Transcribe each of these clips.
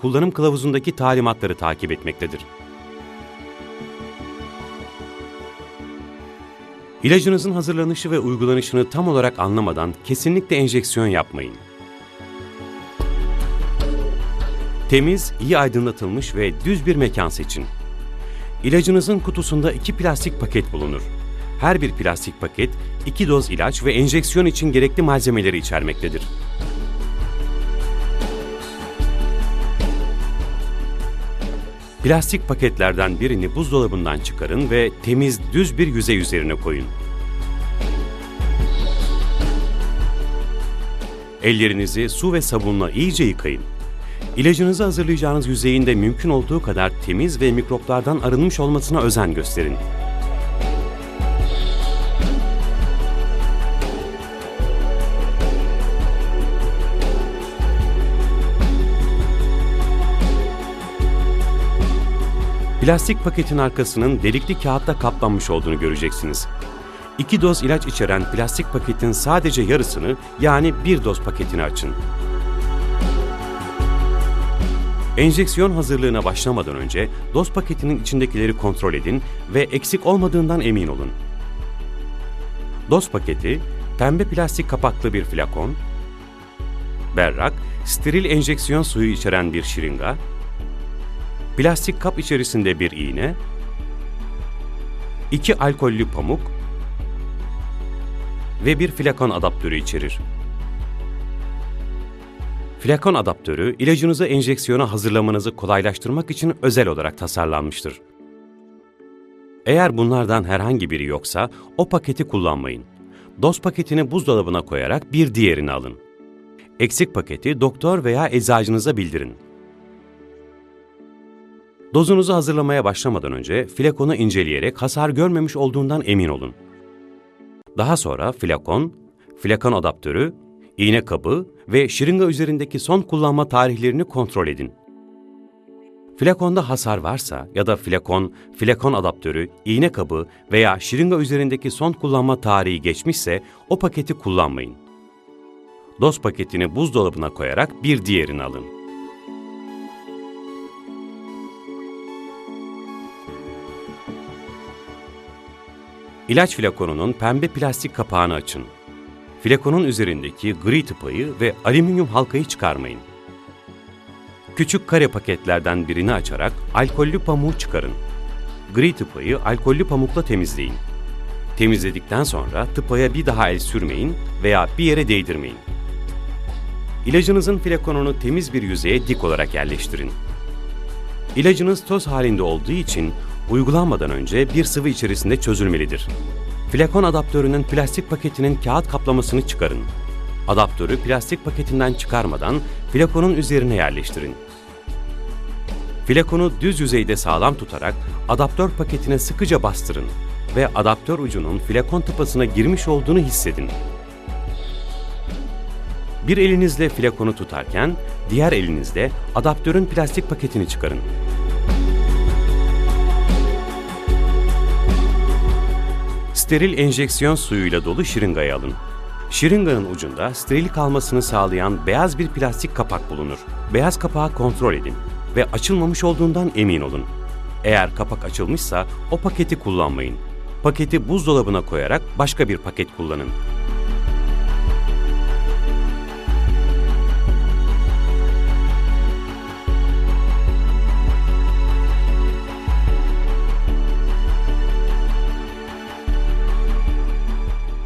kullanım kılavuzundaki talimatları takip etmektedir. İlacınızın hazırlanışı ve uygulanışını tam olarak anlamadan kesinlikle enjeksiyon yapmayın. Temiz, iyi aydınlatılmış ve düz bir mekan seçin. İlacınızın kutusunda iki plastik paket bulunur. Her bir plastik paket iki doz ilaç ve enjeksiyon için gerekli malzemeleri içermektedir. Plastik paketlerden birini buzdolabından çıkarın ve temiz düz bir yüzey üzerine koyun. Ellerinizi su ve sabunla iyice yıkayın. İlacınızı hazırlayacağınız yüzeyin de mümkün olduğu kadar temiz ve mikroplardan arınmış olmasına özen gösterin. Plastik paketin arkasının delikli kağıtla kaplanmış olduğunu göreceksiniz. İki doz ilaç içeren plastik paketin sadece yarısını yani bir doz paketini açın. Enjeksiyon hazırlığına başlamadan önce doz paketinin içindekileri kontrol edin ve eksik olmadığından emin olun. Doz paketi, pembe plastik kapaklı bir flakon, berrak, steril enjeksiyon suyu içeren bir şırınga, plastik kap içerisinde bir iğne, iki alkollü pamuk ve bir flakon adaptörü içerir. Flakon adaptörü, ilacınızı enjeksiyona hazırlamanızı kolaylaştırmak için özel olarak tasarlanmıştır. Eğer bunlardan herhangi biri yoksa, o paketi kullanmayın. Doz paketini buzdolabına koyarak bir diğerini alın. Eksik paketi doktor veya eczacınıza bildirin. Dozunuzu hazırlamaya başlamadan önce flakonu inceleyerek hasar görmemiş olduğundan emin olun. Daha sonra flakon, flakon adaptörü, iğne kabı ve şırınga üzerindeki son kullanma tarihlerini kontrol edin. Flakonda hasar varsa ya da flakon, flakon adaptörü, iğne kabı veya şırınga üzerindeki son kullanma tarihi geçmişse o paketi kullanmayın. Doz paketini buzdolabına koyarak bir diğerini alın. İlaç flakonunun pembe plastik kapağını açın. Flakonun üzerindeki gri tıpayı ve alüminyum halkayı çıkarmayın. Küçük kare paketlerden birini açarak alkollü pamuğu çıkarın. Gri tıpayı alkollü pamukla temizleyin. Temizledikten sonra tıpaya bir daha el sürmeyin veya bir yere değdirmeyin. İlacınızın flakonunu temiz bir yüzeye dik olarak yerleştirin. İlacınız toz halinde olduğu için uygulanmadan önce bir sıvı içerisinde çözülmelidir. Flakon adaptörünün plastik paketinin kağıt kaplamasını çıkarın. Adaptörü plastik paketinden çıkarmadan flakonun üzerine yerleştirin. Flakonu düz yüzeyde sağlam tutarak adaptör paketine sıkıca bastırın ve adaptör ucunun flakon tıpasına girmiş olduğunu hissedin. Bir elinizle flakonu tutarken diğer elinizle adaptörün plastik paketini çıkarın. Steril enjeksiyon suyuyla dolu şırıngayı alın. Şırınganın ucunda steril kalmasını sağlayan beyaz bir plastik kapak bulunur. Beyaz kapağı kontrol edin ve açılmamış olduğundan emin olun. Eğer kapak açılmışsa o paketi kullanmayın. Paketi buzdolabına koyarak başka bir paket kullanın.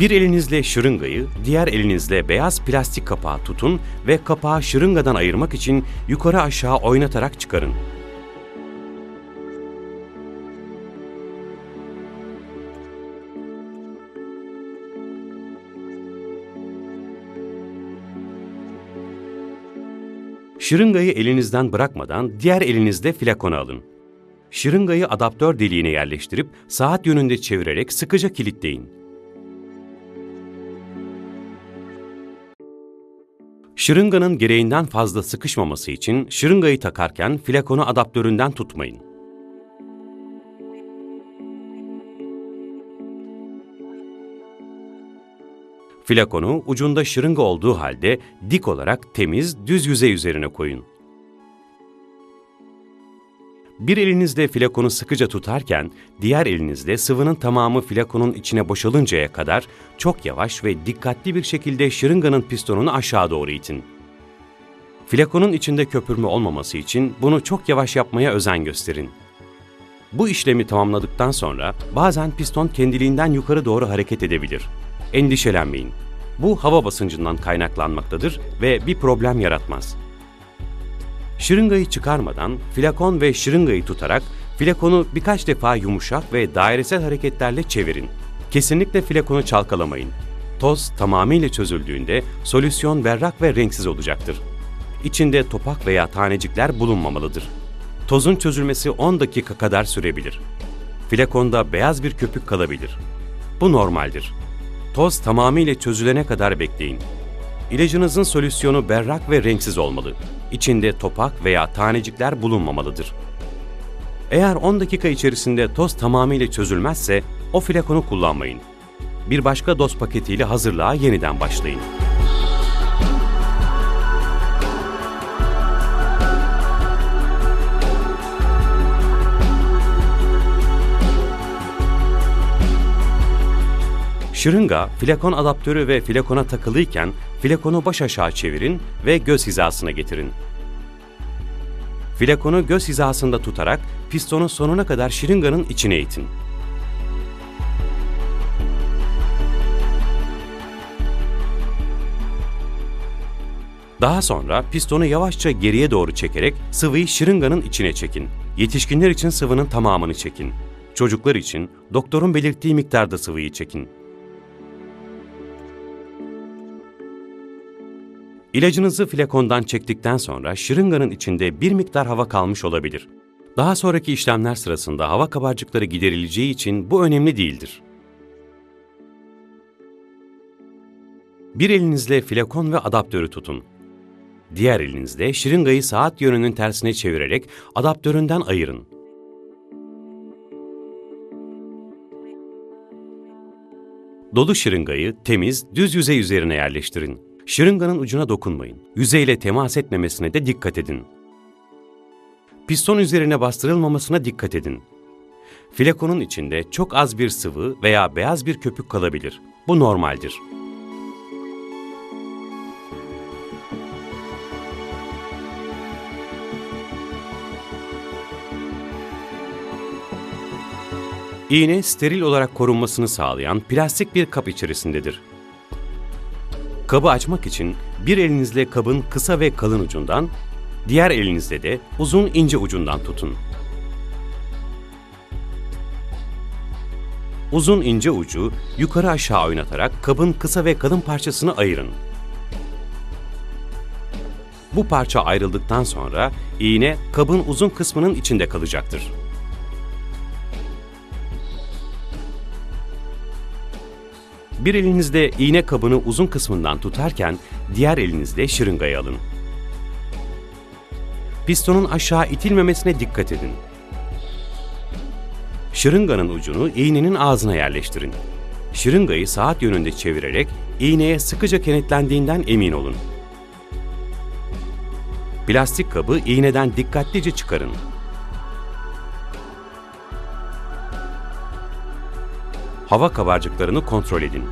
Bir elinizle şırıngayı, diğer elinizle beyaz plastik kapağı tutun ve kapağı şırıngadan ayırmak için yukarı aşağı oynatarak çıkarın. Şırıngayı elinizden bırakmadan diğer elinizle flakonu alın. Şırıngayı adaptör deliğine yerleştirip saat yönünde çevirerek sıkıca kilitleyin. Şırınganın gereğinden fazla sıkışmaması için şırıngayı takarken flakonu adaptöründen tutmayın. Flakonu ucunda şırınga olduğu halde dik olarak temiz, düz yüzey üzerine koyun. Bir elinizde flakonu sıkıca tutarken, diğer elinizde sıvının tamamı flakonun içine boşalıncaya kadar çok yavaş ve dikkatli bir şekilde şırınganın pistonunu aşağı doğru itin. Flakonun içinde köpürme olmaması için bunu çok yavaş yapmaya özen gösterin. Bu işlemi tamamladıktan sonra bazen piston kendiliğinden yukarı doğru hareket edebilir. Endişelenmeyin. Bu hava basıncından kaynaklanmaktadır ve bir problem yaratmaz. Şırıngayı çıkarmadan flakon ve şırıngayı tutarak flakonu birkaç defa yumuşak ve dairesel hareketlerle çevirin. Kesinlikle flakonu çalkalamayın. Toz tamamıyla çözüldüğünde solüsyon berrak ve renksiz olacaktır. İçinde topak veya tanecikler bulunmamalıdır. Tozun çözülmesi 10 dakika kadar sürebilir. Flakonda beyaz bir köpük kalabilir. Bu normaldir. Toz tamamıyla çözülene kadar bekleyin. İlacınızın solüsyonu berrak ve renksiz olmalı. İçinde topak veya tanecikler bulunmamalıdır. Eğer 10 dakika içerisinde toz tamamıyla çözülmezse o flakonu kullanmayın. Bir başka doz paketiyle hazırlığa yeniden başlayın. Şırınga, flakon adaptörü ve flakona takılıyken flakonu baş aşağı çevirin ve göz hizasına getirin. Flakonu göz hizasında tutarak pistonu sonuna kadar şırınganın içine itin. Daha sonra pistonu yavaşça geriye doğru çekerek sıvıyı şırınganın içine çekin. Yetişkinler için sıvının tamamını çekin. Çocuklar için doktorun belirttiği miktarda sıvıyı çekin. İlacınızı flakondan çektikten sonra şırınganın içinde bir miktar hava kalmış olabilir. Daha sonraki işlemler sırasında hava kabarcıkları giderileceği için bu önemli değildir. Bir elinizle flakon ve adaptörü tutun. Diğer elinizle şırıngayı saat yönünün tersine çevirerek adaptöründen ayırın. Dolu şırıngayı temiz, düz yüzey üzerine yerleştirin. Şırınganın ucuna dokunmayın. Yüzeyle temas etmemesine de dikkat edin. Piston üzerine bastırılmamasına dikkat edin. Flakonun içinde çok az bir sıvı veya beyaz bir köpük kalabilir. Bu normaldir. İğne steril olarak korunmasını sağlayan plastik bir kap içerisindedir. Kabı açmak için bir elinizle kabın kısa ve kalın ucundan, diğer elinizle de uzun ince ucundan tutun. Uzun ince ucu yukarı aşağı oynatarak kabın kısa ve kalın parçasını ayırın. Bu parça ayrıldıktan sonra iğne kabın uzun kısmının içinde kalacaktır. Bir elinizde iğne kabını uzun kısmından tutarken diğer elinizle şırıngayı alın. Pistonun aşağı itilmemesine dikkat edin. Şırınganın ucunu iğnenin ağzına yerleştirin. Şırıngayı saat yönünde çevirerek iğneye sıkıca kenetlendiğinden emin olun. Plastik kabı iğneden dikkatlice çıkarın. Hava kabarcıklarını kontrol edin.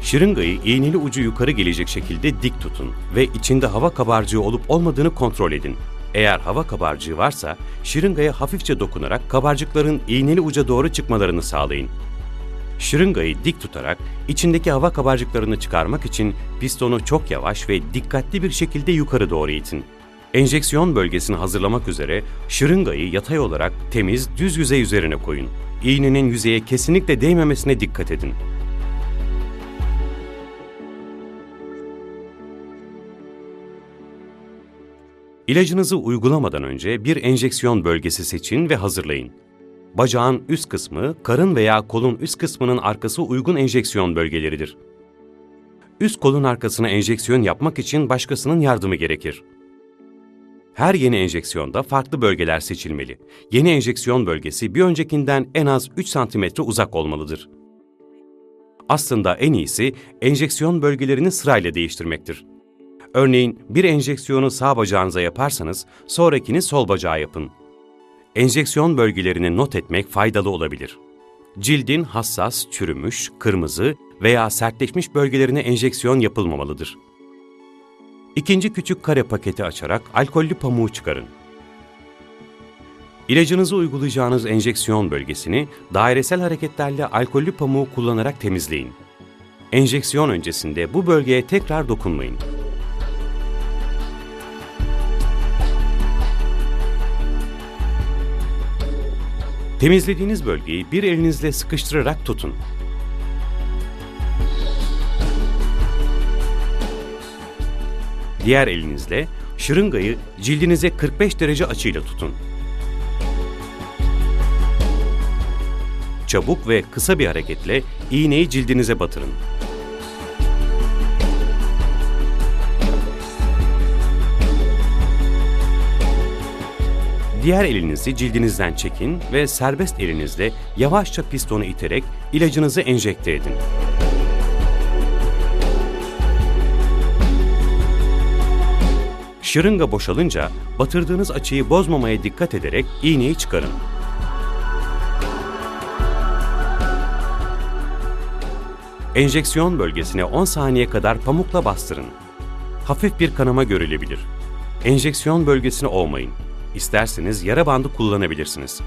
Şırıngayı iğneli ucu yukarı gelecek şekilde dik tutun ve içinde hava kabarcığı olup olmadığını kontrol edin. Eğer hava kabarcığı varsa şırıngaya hafifçe dokunarak kabarcıkların iğneli uca doğru çıkmalarını sağlayın. Şırıngayı dik tutarak içindeki hava kabarcıklarını çıkarmak için pistonu çok yavaş ve dikkatli bir şekilde yukarı doğru itin. Enjeksiyon bölgesini hazırlamak üzere şırıngayı yatay olarak temiz, düz yüzey üzerine koyun. İğnenin yüzeye kesinlikle değmemesine dikkat edin. İlacınızı uygulamadan önce bir enjeksiyon bölgesi seçin ve hazırlayın. Bacağın üst kısmı, karın veya kolun üst kısmının arkası uygun enjeksiyon bölgeleridir. Üst kolun arkasına enjeksiyon yapmak için başkasının yardımı gerekir. Her yeni enjeksiyonda farklı bölgeler seçilmeli. Yeni enjeksiyon bölgesi bir öncekinden en az 3 cm uzak olmalıdır. Aslında en iyisi enjeksiyon bölgelerini sırayla değiştirmektir. Örneğin bir enjeksiyonu sağ bacağınıza yaparsanız sonrakini sol bacağa yapın. enjeksiyon bölgelerini not etmek faydalı olabilir. Cildin hassas, çürümüş, kırmızı veya sertleşmiş bölgelerine enjeksiyon yapılmamalıdır. İkinci küçük kare paketi açarak alkollü pamuğu çıkarın. İlacınızı uygulayacağınız enjeksiyon bölgesini dairesel hareketlerle alkollü pamuğu kullanarak temizleyin. Enjeksiyon öncesinde bu bölgeye tekrar dokunmayın. Temizlediğiniz bölgeyi bir elinizle sıkıştırarak tutun. Diğer elinizle şırıngayı cildinize 45 derece açıyla tutun. Çabuk ve kısa bir hareketle iğneyi cildinize batırın. Diğer elinizi cildinizden çekin ve serbest elinizle yavaşça pistonu iterek ilacınızı enjekte edin. Şırınga boşalınca batırdığınız açıyı bozmamaya dikkat ederek iğneyi çıkarın. Enjeksiyon bölgesine 10 saniye kadar pamukla bastırın. Hafif bir kanama görülebilir. Enjeksiyon bölgesini ovmayın. İsterseniz yara bandı kullanabilirsiniz.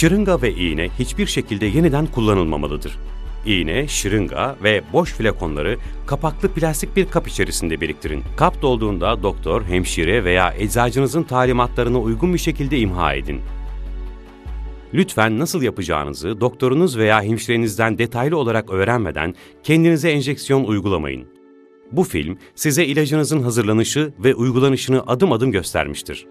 Şırınga ve iğne hiçbir şekilde yeniden kullanılmamalıdır. İğne, şırınga ve boş flakonları kapaklı plastik bir kap içerisinde biriktirin. Kap dolduğunda doktor, hemşire veya eczacınızın talimatlarına uygun bir şekilde imha edin. Lütfen nasıl yapacağınızı doktorunuz veya hemşirenizden detaylı olarak öğrenmeden kendinize enjeksiyon uygulamayın. Bu film size ilacınızın hazırlanışı ve uygulanışını adım adım göstermiştir.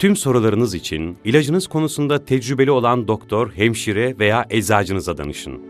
Tüm sorularınız için ilacınız konusunda tecrübeli olan doktor, hemşire veya eczacınıza danışın.